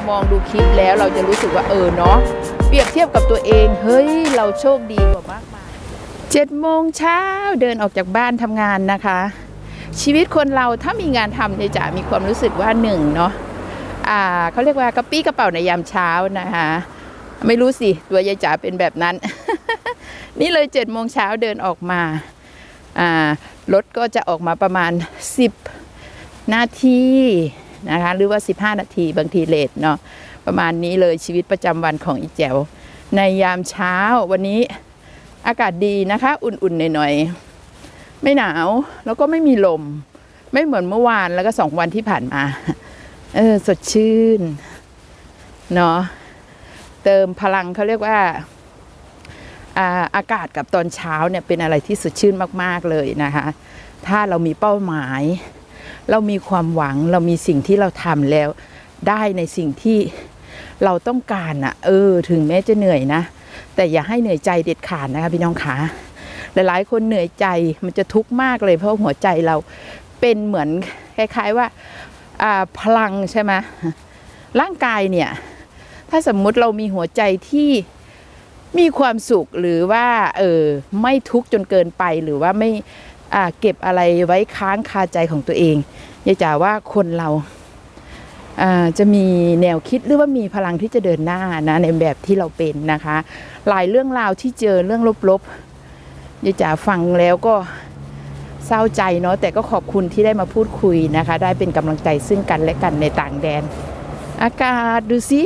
เรามองดูคลิปแล้วเราจะรู้สึกว่าเออเนาะเปรียบเทียบกับตัวเองเฮ้ยเราโชคดีกว่ามากมายเจ็ดโมงเช้าเดินออกจากบ้านทำงานนะคะ ชีวิตคนเราถ้ามีงานทำเนี่ยจะมีความรู้สึกว่าหนึ่งเนาะอ่าเขาเรียกว่ากระปี้กระเป๋าในยามเช้านะคะไม่รู้สิ ตัวยายจ๋าเป็นแบบนั้น นี่เลยเจ็ดโมงเช้าเดินออกมา อ่ารถก็จะออกมาประมาณ 10 นาที นะคะหรือว่า 15 นาทีบางทีเลทเนาะประมาณนี้เลยชีวิตประจำวันของอีแจ๋ว ในยามเช้าวันนี้อากาศดีนะคะ อุ่นๆหน่อยๆไม่หนาวแล้วก็ไม่มีลม ไม่เหมือนเมื่อวานแล้วก็สองวันที่ผ่านมา เออสดชื่นเนาะเติมพลังเขาเรียกว่าอ่าอากาศกับตอนเช้าเนี่ยเป็นอะไรที่สดชื่นมาก ๆ เลยนะคะ ถ้าเรามีเป้าหมาย เรามีความหวังเรามีสิ่งที่เราทำแล้ว ได้ในสิ่งที่เราต้องการอะเออ ถึงแม้จะเหนื่อยนะ แต่อย่าให้เหนื่อยใจเด็ดขาดนะคะพี่น้องขาหลายๆ คนเหนื่อยใจมันจะทุกข์มากเลย เพราะหัวใจเราเป็นเหมือนคล้ายๆว่าาพลังใช่ไหมร่างกายเนี่ย ถ้าสมมุติเรามีหัวใจที่มีความสุขหรือว่า เออไม่ทุกข์จนเกินไปหรือว่าไม่ เก็บอะไรไว้ค้างคาใจของตัวเองยายจ๋าว่าคนเราจะมีแนวคิดหรือว่ามีพลังที่จะเดินหน้านะในแบบที่เราเป็นนะคะ หลายเรื่องราวที่เจอเรื่องลบๆยายจ๋าฟังแล้วก็เศร้าใจเนาะแต่ก็ขอบคุณที่ได้มาพูดคุยนะคะ ได้เป็นกำลังใจซึ่งกันและกันในต่างแดน อากาศดูสิ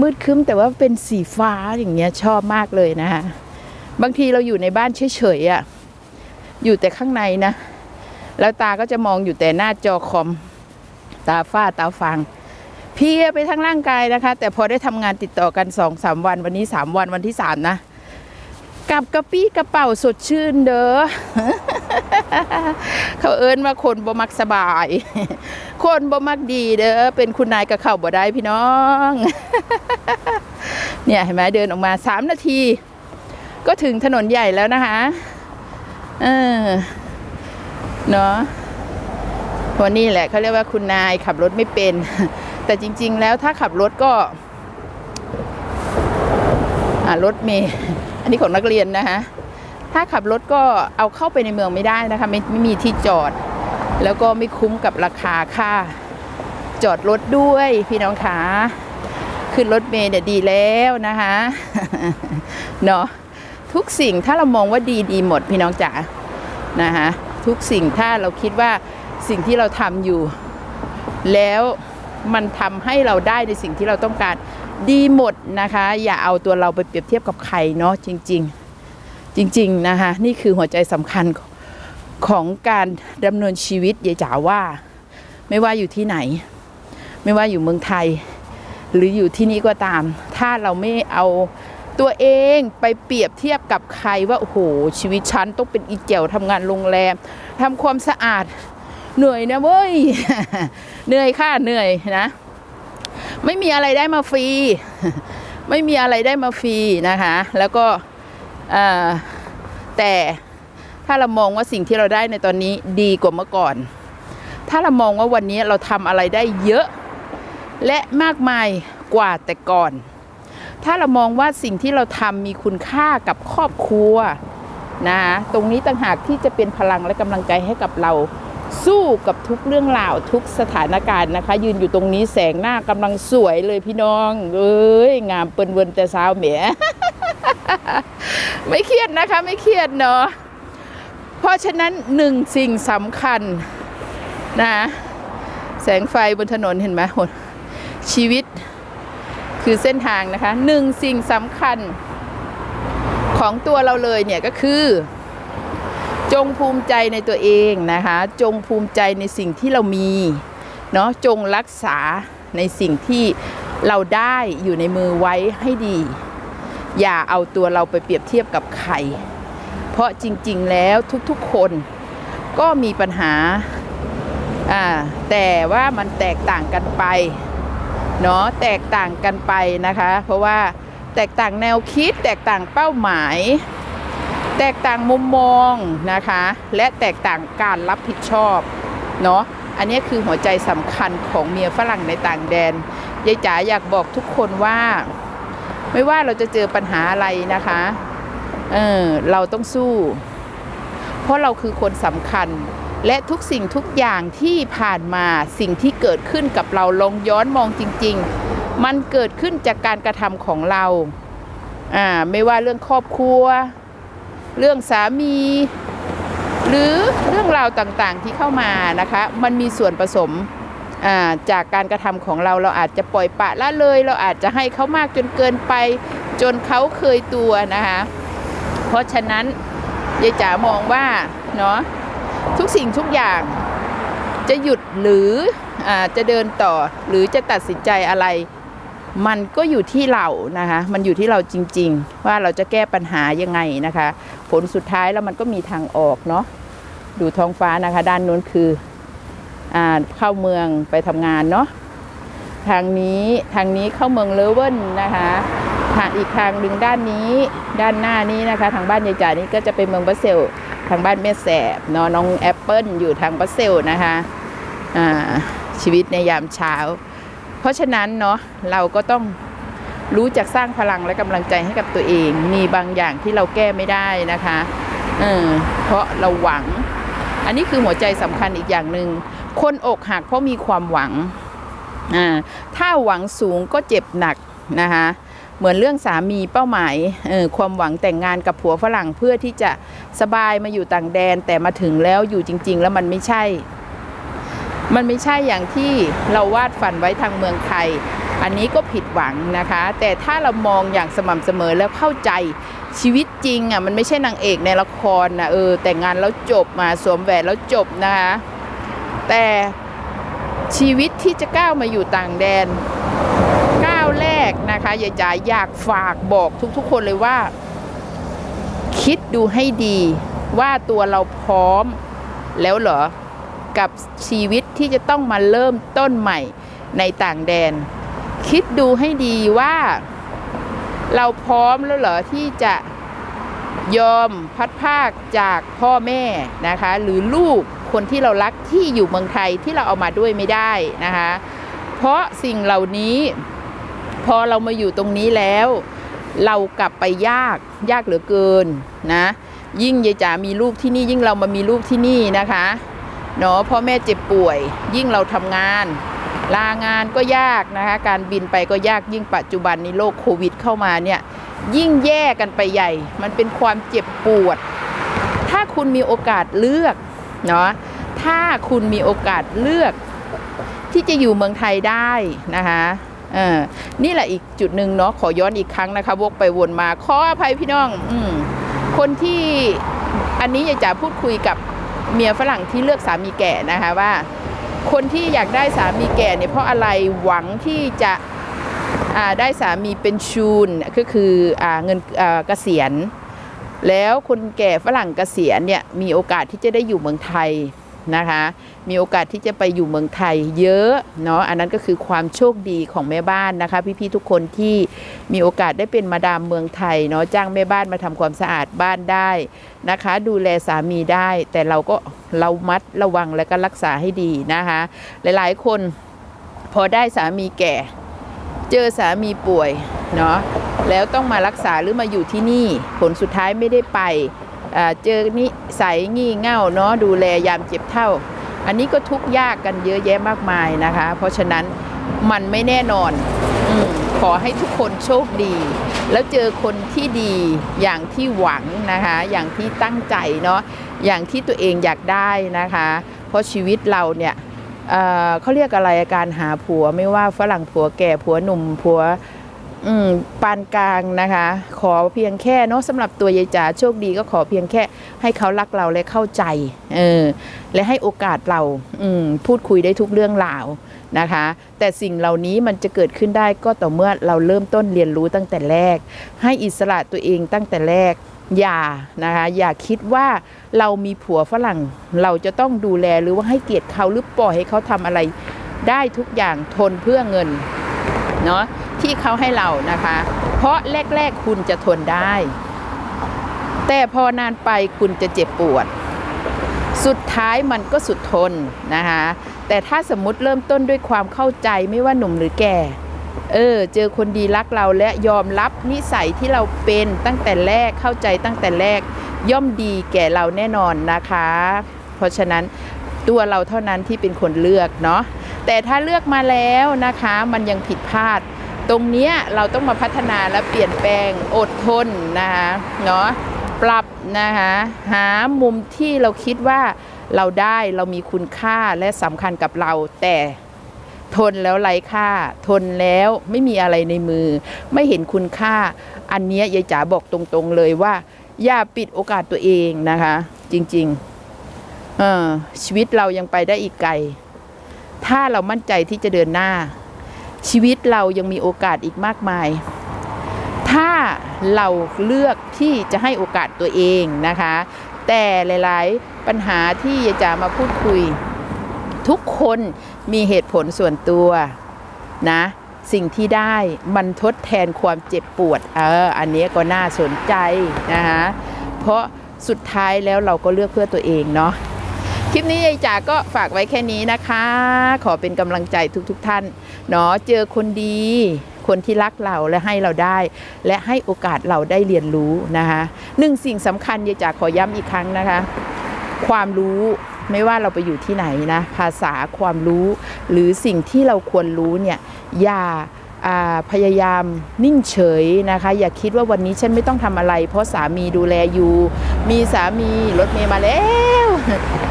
มืดคึ้มแต่ว่าเป็นสีฟ้าอย่างเงี้ยชอบมากเลยนะคะบางทีเราอยู่ในบ้านเฉยๆอะ่ะ อยู่แต่ข้างในนะ แล้วตาก็จะมองอยู่แต่หน้าจอคอม ตาฝ้าตาฟังเพียไปทั้งร่างกายนะคะ แต่พอได้ทำงานติดต่อกันสองสามวันวันนี้สามวันวันที่สามนะกลับกระปี้กระเป๋าสดชื่นเด้อ เขาเอิ้นว่าคนบ่มักสบาย คนบ่มักดีเด้อ เป็นคุณนายกับเข่าบ่ได้พี่น้อง เนี่ยเห็นไหมเดินออกมาสามนาที ก็ถึงถนนใหญ่แล้วนะคะ เออเนาะวันนี้แหละเขาเรียกว่าคุณนายขับรถไม่เป็น แต่จริง ๆ แล้วถ้าขับรถก็อ่ารถเมย์อันนี้ของนักเรียนนะคะถ้าขับรถก็เอาเข้าไปในเมืองไม่ได้นะคะไม่ไม่มีที่จอด แล้วก็ไม่คุ้มกับราคาค่า จอดรถด้วยพี่น้องขาขึ้นรถเมล์เนี่ยดีแล้วนะคะเนาะ ทุกสิ่งถ้าเรามองว่าดีดีหมดพี่น้องจ๋านะคะทุกสิ่งถ้าเราคิดว่าสิ่งที่เราทำอยู่ แล้วมันทำให้เราได้ในสิ่งที่เราต้องการดีหมดนะคะ อย่าเอาตัวเราไปเปรียบเทียบกับใครเนาะจริง ๆ จริง ๆนะคะ นี่คือหัวใจสำคัญของของการดำเนินชีวิตยายจ๋าว่า ไม่ว่าอยู่ที่ไหน ไม่ว่าอยู่เมืองไทย หรืออยู่ที่นี่ก็ตาม ถ้าเราไม่เอา ตัวเองไปเปรียบเทียบกับใครว่าโอ้โหชีวิตฉันต้องเป็นอีเจียวทำงานโรงแรมทำความสะอาดเหนื่อยนะเว้ยเหนื่อยค่ะเหนื่อยนะ ไม่มีอะไรได้มาฟรี ไม่มีอะไรได้มาฟรีนะคะ แล้วก็แต่ถ้าเรามองว่าสิ่งที่เราได้ในตอนนี้ดีกว่าเมื่อก่อน ถ้าเรามองว่าวันนี้เราทำอะไรได้เยอะ และมากมายกว่าแต่ก่อน ถ้าเรามองว่าสิ่งที่เราทำมีคุณค่ากับครอบครัวนะตรงนี้ต่างหากที่จะเป็นพลังและกำลังใจให้กับเราสู้กับทุกเรื่องราวทุกสถานการณ์นะคะ ยืนอยู่ตรงนี้แสงหน้ากำลังสวยเลยพี่น้องเอ้ยงามเปินเวินแต่สาวเหมียไม่เครียดนะคะไม่เครียดเนาะเพราะฉะนั้นหนึ่งสิ่งสำคัญนะ แสงไฟบนถนนเห็นไหมโหชีวิต คือเส้นทางนะคะหนึ่งสิ่งสำคัญของตัวเราเลยเนี่ยก็คือ จงภูมิใจในตัวเองนะคะ จงภูมิใจในสิ่งที่เรามีเนาะจงรักษาในสิ่งที่เราได้อยู่ในมือไว้ให้ดี อย่าเอาตัวเราไปเปรียบเทียบกับใคร เพราะจริง ๆ แล้วทุกๆคนก็มีปัญหาอ่าแต่ว่ามันแตกต่างกันไป เนาะแตกต่างกันไปนะคะ เพราะว่าแตกต่างแนวคิด แตกต่างเป้าหมาย แตกต่างมุมมองนะคะ และแตกต่างการรับผิดชอบเนาะอันนี้คือหัวใจสำคัญของเมียฝรั่งในต่างแดนยายจ๋าอยากบอกทุกคนว่า ไม่ว่าเราจะเจอปัญหาอะไรนะคะเออเราต้องสู้ เพราะเราคือคนสำคัญ และทุกสิ่งทุกอย่างที่ผ่านมาสิ่งที่เกิดขึ้นกับเราลองย้อนมองจริง ๆ มันเกิดขึ้นจากการกระทำของเราอ่าไม่ว่าเรื่องครอบครัว เรื่องสามี หรือเรื่องราวต่างๆที่เข้ามานะคะ มันมีส่วนผสมาจากการกระทำของเราเราอาจจะปล่อยปะละเลย เราอาจจะให้เขามากจนเกินไป จนเขาเคยตัวนะคะ เพราะฉะนั้นยายจ๋ามองว่าเนาะ สิ่งทุกอย่าง จะหยุดหรืออจะเดินต่อหรือจะตัดสินใจอะไร มันก็อยู่ที่เรานะคะ มันอยู่ที่เราจริง ๆ ว่าเราจะแก้ปัญหายังไงนะคะ ผลสุดท้ายแล้วมันก็มีทางออกเนาะดูท้องฟ้านะคะ ด้านนู้นคืออเข้าเมืองไปทำงานเนาะทางนี้ทางนี้เข้าเมืองเลเว่นะคะทางอีกทางหนึ่งด้านนี้ด้านหน้านี้นะคะ ทางบ้านยายจ๋านี่ก็จะเป็นเมืองบัสเซล ทางบ้านแม่แสบเนาะน้องแอปเปิลอยู่ทางบัสเซลนะคะชีวิตในยามเช้า เพราะฉะนั้นเนาะเราก็ต้องรู้จักสร้างพลังและกำลังใจให้กับตัวเอง มีบางอย่างที่เราแก้ไม่ได้นะคะเออเพราะเราหวัง อันนี้คือหัวใจสำคัญอีกอย่างหนึ่งคนอกหักเพราะมีความหวังอ่าถ้าหวังสูงก็เจ็บหนักนะคะ เหมือนเรื่องสามีเป้าหมายออความหวังแต่งงานกับผัวฝรั่งเพื่อที่จะสบายมาอยู่ต่างแดนแต่มาถึงแล้วอยู่จริง ๆ แล้วมันไม่ใช่ มันไม่ใช่อย่างที่เราวาดฝันไว้ทางเมืองไทย อันนี้ก็ผิดหวังนะคะ แต่ถ้าเรามองอย่างสม่ำเสมอแล้วเข้าใจชีวิตจริงอะมันไม่ใช่นางเอกในละครนะเออแต่งงานแล้วจบมาสวมแหวนแล้วจบนะคะแต่ชีวิตที่จะก้าวมาอยู่ต่างแดนก้าวแรก นะคะยายจ๋าอยากฝากบอกทุกๆ คนเลยว่า คิดดูให้ดีว่าตัวเราพร้อมแล้วเหรอ กับชีวิตที่จะต้องมาเริ่มต้นใหม่ในต่างแดน คิดดูให้ดีว่า เราพร้อมแล้วเหรอที่จะยอมพัดภาคจากพ่อแม่นะคะ หรือลูกคนที่เรารักที่อยู่เมืองไทยที่เราเอามาด้วยไม่ได้นะคะ เพราะสิ่งเหล่านี้ พอเรามาอยู่ตรงนี้แล้ว เรากลับไปยากยากเหลือเกินนะ ยิ่งยายจ๋ามีลูกที่นี่ยิ่งเรามามีลูกที่นี่นะคะเนาะพ่อแม่เจ็บป่วย ยิ่งเราทำงาน ลางานก็ยากนะคะ การบินไปก็ยากยิ่งปัจจุบันนี้โรคโควิด เข้ามาเนี่ยยิ่งแย่กันไปใหญ่ มันเป็นความเจ็บปวด ถ้าคุณมีโอกาสเลือกเนาะถ้าคุณมีโอกาสเลือกที่จะอยู่เมืองไทยได้นะคะ นี่แหละอีกจุดหนึ่งเนาะขอย้อนอีกครั้งนะคะ วกไปวนมา ขออภัยพี่น้องอคนที่อันนี้อยากจะพูดคุยกับเมียฝรั่งที่เลือกสามีแก่นะคะว่า คนที่อยากได้สามีแก่เนี่ยเพราะอะไรหวังที่จะได้สามีเป็นชูนก็คืออเงินเกษียณ แล้วคนแก่ฝรั่งเกษียณเนี่ยมีโอกาสที่จะได้อยู่เมืองไทย นะคะ มีโอกาสที่จะไปอยู่เมืองไทยเยอะเนาะอันนั้นก็คือความโชคดีของแม่บ้านนะคะ พี่ๆทุกคนที่มีโอกาสได้เป็นมาดามเมืองไทยเนาะจ้างแม่บ้านมาทำความสะอาดบ้านได้นะคะ ดูแลสามีได้ แต่เราก็เรามัดระวังและก็รักษาให้ดีนะคะ หลายๆคนพอได้สามีแก่ เจอสามีป่วยเนาะแล้วต้องมารักษาหรือมาอยู่ที่นี่ ผลสุดท้ายไม่ได้ไป เจอนิสัยงี่เง่าเนาะดูแลยามเจ็บเท่า อันนี้ก็ทุกยากกันเยอะแยะมากมายนะคะ เพราะฉะนั้นมันไม่แน่นอนอขอให้ทุกคนโชคดี แล้วเจอคนที่ดีอย่างที่หวังนะคะ อย่างที่ตั้งใจเนาะอย่างที่ตัวเองอยากได้นะคะ เพราะชีวิตเราเนี่ยเเขาเรียกอะไรการหาผัวไม่ว่าฝรั่งผัวแก่ผัวหนุ่มผัว อืมปานกลางนะคะ ขอเพียงแค่เนาะสำหรับตัวยายจ๋าโชคดีก็ขอเพียงแค่ให้เขารักเราและเข้าใจเออและให้โอกาสเราอืมพูดคุยได้ทุกเรื่องราวนะคะ แต่สิ่งเหล่านี้มันจะเกิดขึ้นได้ก็ต่อเมื่อเราเริ่มต้นเรียนรู้ตั้งแต่แรก ให้อิสระตัวเองตั้งแต่แรกอย่านะคะอย่าคิดว่าเรามีผัวฝรั่ง เราจะต้องดูแลหรือว่าให้เกียรติเขาหรือปล่อยให้เขาทำอะไรได้ทุกอย่างทนเพื่อเงินเนาะ ที่เขาให้เรานะคะ เพราะแรก ๆ คุณจะทนได้ แต่พอนานไปคุณจะเจ็บปวด สุดท้ายมันก็สุดทนนะคะแต่ถ้าสมมติเริ่มต้นด้วยความเข้าใจไม่ว่าหนุ่มหรือแก่เออ เจอคนดีรักเราและยอมรับนิสัยที่เราเป็นตั้งแต่แรกเข้าใจตั้งแต่แรก ย่อมดีแก่เราแน่นอนนะคะ เพราะฉะนั้นตัวเราเท่านั้นที่เป็นคนเลือกเนาะแต่ถ้าเลือกมาแล้วนะคะ มันยังผิดพลาด ตรงนี้เราต้องมาพัฒนาและเปลี่ยนแปลงอดทนนะคะเนาะปรับนะคะหามุมที่เราคิดว่าเราได้เรามีคุณค่าและสำคัญกับเรา แต่ทนแล้วไร้ค่า ทนแล้วไม่มีอะไรในมือ ไม่เห็นคุณค่า อันนี้ยายจ๋าบอกตรงๆเลยว่า อย่าปิดโอกาสตัวเองนะคะ จริงๆชีวิตเรายังไปได้อีกไกล ถ้าเรามั่นใจที่จะเดินหน้า ชีวิตเรายังมีโอกาสอีกมากมาย ถ้าเราเลือกที่จะให้โอกาสตัวเองนะคะ แต่หลาย ๆ ปัญหาที่จ๋ามาพูดคุย ทุกคนมีเหตุผลส่วนตัวนะสิ่งที่ได้มันทดแทนความเจ็บปวด เออ อันนี้ก็น่าสนใจนะคะ เพราะสุดท้ายแล้วเราก็เลือกเพื่อตัวเองเนาะ คลิปนี้ยายจ๋าก็ฝากไว้แค่นี้นะคะ ขอเป็นกำลังใจทุกๆทท่านเนาะเจอคนดี คนที่รักเราและให้เราได้ และให้โอกาสเราได้เรียนรู้นะคะหนึ่งสิ่งสำคัญยายจ๋าขอย้ำอีกครั้งนะคะ ความรู้ไม่ว่าเราไปอยู่ที่ไหนนะ ภาษาความรู้ หรือสิ่งที่เราควรรู้เนี่ยอย่าอ่า พยายามนิ่งเฉยนะคะ อย่าคิดว่าวันนี้ฉันไม่ต้องทำอะไร เพราะสามีดูแลอยู่ มีสามีรถเมย์มาแล้ว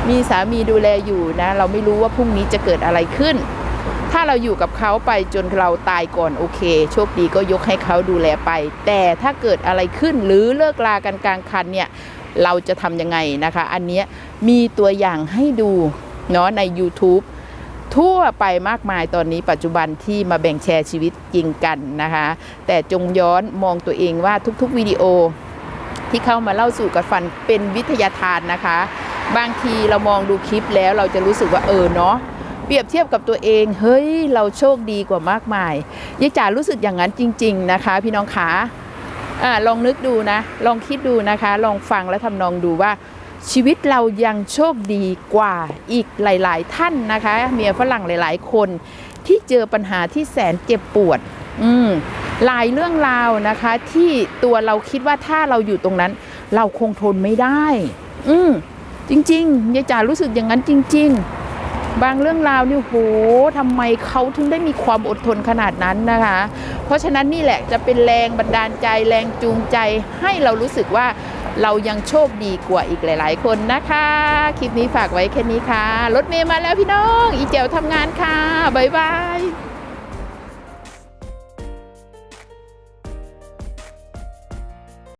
มีสามีดูแลอยู่นะเราไม่รู้ว่าพรุ่งนี้จะเกิดอะไรขึ้น ถ้าเราอยู่กับเขาไปจนเราตายก่อนโอเค โชคดีก็ยกให้เขาดูแลไป แต่ถ้าเกิดอะไรขึ้นหรือเลิกลากันกลางคันเนี่ยเราจะทำยังไงนะคะ อันนี้มีตัวอย่างให้ดูเนาะใน YouTube ทั่วไปมากมายตอนนี้ปัจจุบันที่มาแบ่งแชร์ชีวิตจริงกันนะคะ แต่จงย้อนมองตัวเองว่าทุกๆวิดีโอที่เข้ามาเล่าสู่กันฟันเป็นวิทยาทานนะคะ บางทีเรามองดูคลิปแล้วเราจะรู้สึกว่าเออเนาะเปรียบเทียบกับตัวเองเฮ้ยเราโชคดีกว่ามากมายยายจ๋ารู้สึกอย่างนั้นจริง ๆนะคะ พี่น้องขาอ่าลองนึกดูนะ ลองคิดดูนะคะ ลองฟังและทำนองดูว่า ชีวิตเรายังโชคดีกว่าอีกหลาย ๆ ท่านนะคะ เมียฝรั่งหลาย ๆ คนที่เจอปัญหาที่แสนเจ็บปวด อืมหลายเรื่องราวนะคะ ที่ตัวเราคิดว่าถ้าเราอยู่ตรงนั้น เราคงทนไม่ได้ อืมจริงๆยายจ๋ารู้สึกอย่างนั้นจริง ๆ บางเรื่องราวนี่โหทำไมเขาถึงได้มีความอดทนขนาดนั้นนะคะ เพราะฉะนั้นนี่แหละจะเป็นแรงบันดาลใจแรงจูงใจให้เรารู้สึกว่า เรายังโชคดีกว่าอีกหลาย ๆ คนนะคะ คลิปนี้ฝากไว้แค่นี้ค่ะ รถเมย์มาแล้วพี่น้อง อีเจียวทำงานค่ะ บ๊ายบาย